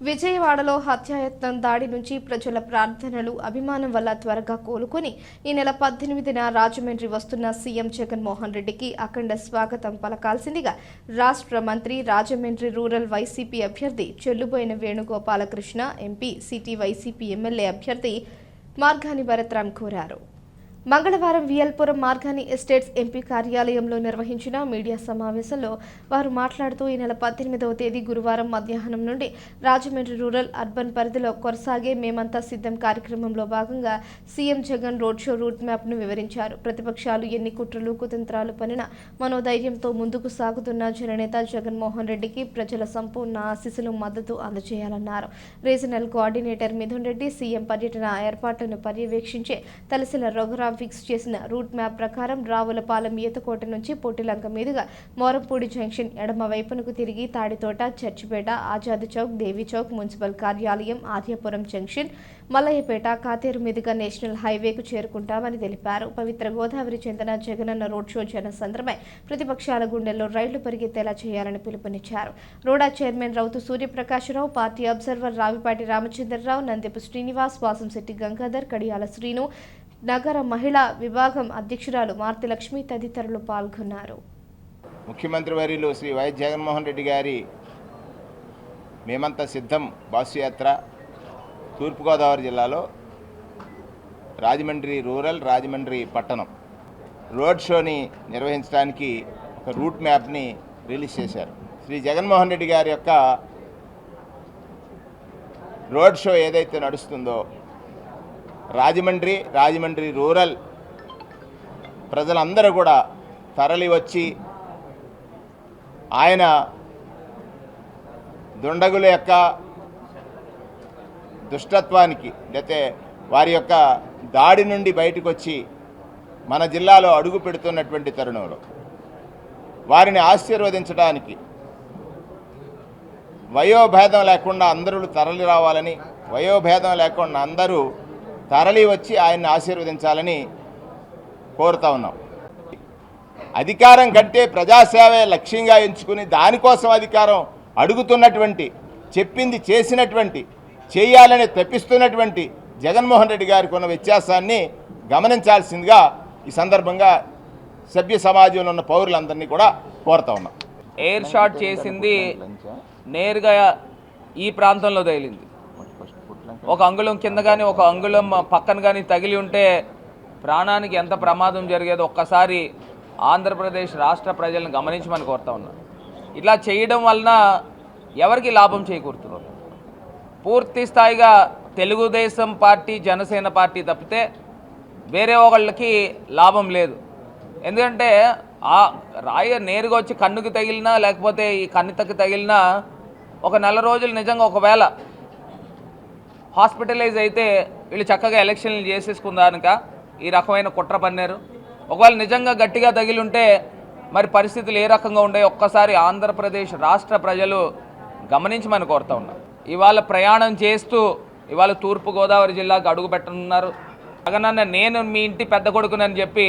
విజయవాడలో హత్యాయత్నం దాడి నుంచి ప్రజల ప్రార్థనలు అభిమానం వల్ల త్వరగా కోలుకొని ఈ నెల పద్దెనిమిదిన రాజమండ్రి వస్తున్న సీఎం జగన్మోహన్ రెడ్డికి అఖండ స్వాగతం పలకాల్సిందిగా రాష్ట్ర మంత్రి రాజమండ్రి రూరల్ వైసీపీ అభ్యర్థి Chellaboina Venugopalakrishna MP city YCP MLA అభ్యర్థి మార్గాని భరత్రాం కోరారు. మంగళవారం వియల్పురం మార్గాని ఎస్టేట్స్ ఎంపీ కార్యాలయంలో నిర్వహించిన మీడియా సమావేశంలో వారు మాట్లాడుతూ ఈ నెల పద్దెనిమిదవ తేదీ గురువారం మధ్యాహ్నం నుండి రాజమండ్రి రూరల్ అర్బన్ పరిధిలో కొనసాగే మేమంతా సిద్ధం కార్యక్రమంలో భాగంగా CM Jagan road show route మ్యాప్ను వివరించారు. ప్రతిపక్షాలు ఎన్ని కుట్రలు కుతంత్రాలు పనిన మనోధైర్యంతో ముందుకు సాగుతున్న జననేత జగన్మోహన్ రెడ్డికి ప్రజల సంపూర్ణ ఆశీస్సులు మద్దతు అందజేయాలన్నారు. Regional coordinator Mithun Reddy CM పర్యటన ఏర్పాట్లను పర్యవేక్షించే తలసిల రఘురాం ఫిక్స్ చేసిన రూట్ మ్యాప్ ప్రకారం రావులపాలెం ఈతకోట నుంచి పొట్టిలంక మీదుగా మోరంపూడి జంక్షన్ ఎడమ వైపునకు తిరిగి తాడితోట చర్చిపేట ఆజాద్ చౌక్ దేవి చౌక్ మున్సిపల్ కార్యాలయం ఆర్యపురం జంక్షన్ మల్లయ్యపేట కాతేరు మీదుగా నేషనల్ హైవేకు చేరుకుంటామని తెలిపారు. పవిత్ర గోదావరి చెందిన జగనన్న రోడ్ షో జన సందర్భమై ప్రతిపక్షాల గుండెల్లో రైళ్ళు పరిగెత్తేలా చేయాలని పిలుపునిచ్చారు. రోడా chairman Rauthu Suryaprakasarao party observer Ravipati Ramachandrarao Nandepu Srinivas Vasamsetti Gangadhar Kadiyala Srinu నగర మహిళా విభాగం అధ్యక్షురాలు మార్తి లక్ష్మి తదితరులు పాల్గొన్నారు. ముఖ్యమంత్రి వర్యులు శ్రీ వైఎస్ జగన్మోహన్ రెడ్డి గారి మేమంతా సిద్ధం బాసు యాత్ర తూర్పుగోదావరి జిల్లాలో రాజమండ్రి రూరల్ రాజమండ్రి పట్టణం రోడ్ షోని నిర్వహించడానికి ఒక రూట్ మ్యాప్ని రిలీజ్ చేశారు. శ్రీ జగన్మోహన్ రెడ్డి గారి యొక్క రోడ్ షో ఏదైతే నడుస్తుందో రాజమండ్రి రాజమండ్రి రూరల్ ప్రజలందరూ కూడా తరలి వచ్చి ఆయన దుండగుల యొక్క దుష్టత్వానికి లేతే వారి యొక్క దాడి నుండి బయటకు వచ్చి మన జిల్లాలో అడుగు పెడుతున్నటువంటి తరుణంలో వారిని ఆశీర్వదించడానికి వయోభేదం లేకుండా అందరూ తరలి రావాలని వయోభేదం లేకుండా అందరూ తరలి వచ్చి ఆయన్ని ఆశీర్వదించాలని కోరుతా ఉన్నాం. అధికారం కంటే ప్రజాసేవే లక్ష్యంగా ఎంచుకుని దానికోసం అధికారం అడుగుతున్నటువంటి చెప్పింది చేసినటువంటి చేయాలని తెప్పిస్తున్నటువంటి జగన్మోహన్ రెడ్డి గారికి ఉన్న వ్యత్యాసాన్ని గమనించాల్సిందిగా ఈ సందర్భంగా సభ్య సమాజంలో ఉన్న పౌరులందరినీ కూడా కోరుతా ఉన్నాం. ఎయిర్ షాట్ చేసింది నేరుగా ఈ ప్రాంతంలో తగిలింది ఒక అంగుళం కింద కానీ ఒక అంగుళం పక్కన కానీ తగిలి ఉంటే ప్రాణానికి ఎంత ప్రమాదం జరిగేదో ఒక్కసారి ఆంధ్రప్రదేశ్ రాష్ట్ర ప్రజలను గమనించమని కోరుతా ఉన్నాను ఇట్లా చేయడం వలన ఎవరికి లాభం చేకూరుతున్నారు? పూర్తి స్థాయిగా తెలుగుదేశం పార్టీ జనసేన పార్టీ తప్పితే వేరే ఒకళ్ళకి లాభం లేదు. ఎందుకంటే ఆ రాయ నేరుగా వచ్చి కన్నుకి తగిలినా లేకపోతే ఈ కన్నితకి తగిలినా ఒక నెల రోజులు నిజంగా ఒకవేళ హాస్పిటలైజ్ అయితే వీళ్ళు చక్కగా ఎలక్షన్లు చేసేసుకుందానుక ఈ రకమైన కుట్ర పన్నారు. ఒకవేళ నిజంగా గట్టిగా తగిలింటే మరి పరిస్థితులు ఏ రకంగా ఉండే ఒక్కసారి ఆంధ్రప్రదేశ్ రాష్ట్ర ప్రజలు గమనించమని కోరుతా ఉన్నారు ఇవాళ ప్రయాణం చేస్తూ ఇవాళ తూర్పుగోదావరి జిల్లాకు అడుగు పెట్టనున్నారు. జగనన్న నేను మీ ఇంటి పెద్ద కొడుకునని చెప్పి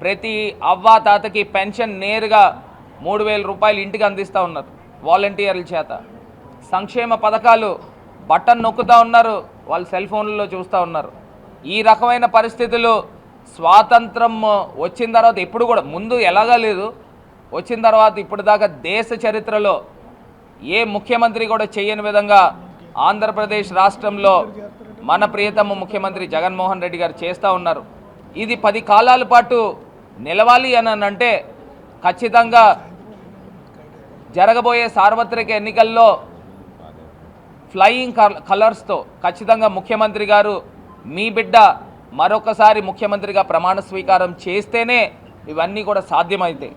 ప్రతి అవ్వ తాతకి పెన్షన్ నేరుగా మూడు వేల రూపాయలు ఇంటికి అందిస్తూ ఉన్నారు వాలంటీర్ల చేత. సంక్షేమ పథకాలు బటన్ నొక్కుతూ ఉన్నారు. వాళ్ళు సెల్ ఫోన్లలో చూస్తూ ఉన్నారు. ఈ రకమైన పరిస్థితులు స్వాతంత్రం వచ్చిన తర్వాత ఇప్పుడు కూడా ముందు ఎలాగా లేదు. వచ్చిన తర్వాత ఇప్పుడు దాకా దేశ చరిత్రలో ఏ ముఖ్యమంత్రి కూడా చేయని విధంగా ఆంధ్రప్రదేశ్ రాష్ట్రంలో మన ప్రియతమ ముఖ్యమంత్రి జగన్మోహన్ రెడ్డి గారు చేస్తూ ఉన్నారు. ఇది పది కాలాల పాటు నిలవాలి అని అంటే ఖచ్చితంగా జరగబోయే సార్వత్రిక ఎన్నికల్లో ఫ్లయింగ్ కలర్స్తో ఖచ్చితంగా ముఖ్యమంత్రి గారు మీ బిడ్డ మరొకసారి ముఖ్యమంత్రిగా ప్రమాణ స్వీకారం చేస్తేనే ఇవన్నీ కూడా సాధ్యమవుతాయి